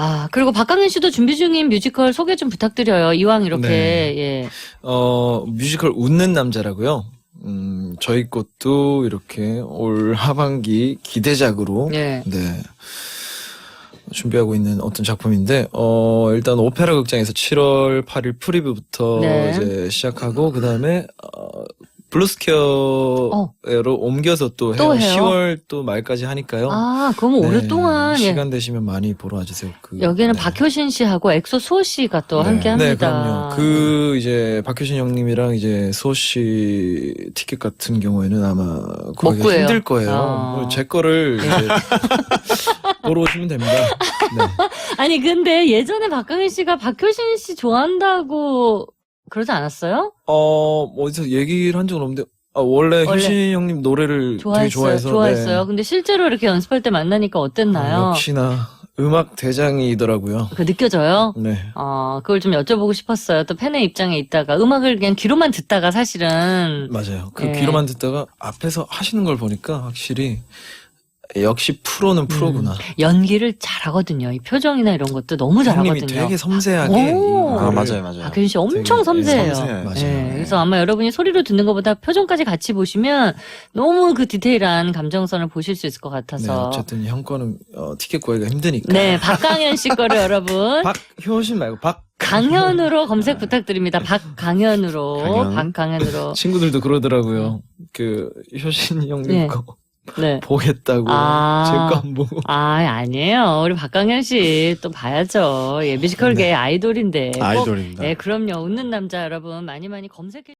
아, 그리고 박강현 씨도 준비 중인 뮤지컬 소개 좀 부탁드려요. 이왕 이렇게, 네. 예. 어, 뮤지컬 웃는 남자라고요. 음, 저희 것도 이렇게 올 하반기 기대작으로 예. 네. 준비하고 있는 어떤 작품인데, 어, 일단 오페라 극장에서 7월 8일 프리뷰부터 네. 이제 시작하고, 그 다음에, 어, 블루스퀘어로 옮겨서 또 해요. 또 해요? 10월 또 말까지 하니까요. 아, 그럼 네, 오랫동안, 예. 시간 되시면 많이 보러 와주세요. 그, 여기는 네. 박효신 씨하고 엑소 수호 씨가 또 함께 합니다. 네, 그럼요. 그 이제 박효신 형님이랑 이제 수호 씨 티켓 같은 경우에는 아마 구해요. 힘들 거예요. 아. 제 거를 이제 보러 오시면 됩니다. 네. 아니, 근데 예전에 박강현 씨가 박효신 씨 좋아한다고 그러지 않았어요? 어, 어디서 얘기를 한 적은 없는데, 아, 원래 원래 효신 형님 노래를 되게 좋아했어요. 좋아해서. 좋아했어요. 네. 근데 실제로 이렇게 연습할 때 만나니까 어땠나요? 아, 역시나 음악 대장이더라고요. 그 느껴져요? 네. 어, 그걸 좀 여쭤보고 싶었어요. 또 팬의 입장에 있다가 음악을 그냥 귀로만 듣다가 사실은 맞아요. 그 예. 귀로만 듣다가 앞에서 하시는 걸 보니까 확실히 역시 프로는 프로구나. 연기를 잘하거든요. 이 표정이나 이런 것도 너무 형님이 잘하거든요. 되게 섬세하게. 오. 아, 맞아요, 맞아요. 박효신 씨 엄청 되게, 섬세해요. 예, 섬세해요. 맞아요. 예, 그래서 아마 여러분이 소리로 듣는 것보다 표정까지 같이 보시면 너무 그 디테일한 감정선을 보실 수 있을 것 네, 같아서. 어쨌든 형 거는 어, 티켓 구하기가 힘드니까. 네, 박강현 씨 거를 여러분. 박효신 말고 박 강현으로 검색 부탁드립니다. 박강현으로. 강현. 박강현으로. 친구들도 그러더라고요. 그 효신 형님 네. 거 네. 보겠다고 아. 제거 안 보고. 아, 아니에요. 우리 박강현 씨 또 봐야죠. 예, 뮤지컬계 아이돌인데. 꼭- 아이돌입니다. 네, 그럼요. 웃는 남자 여러분 많이 많이 검색해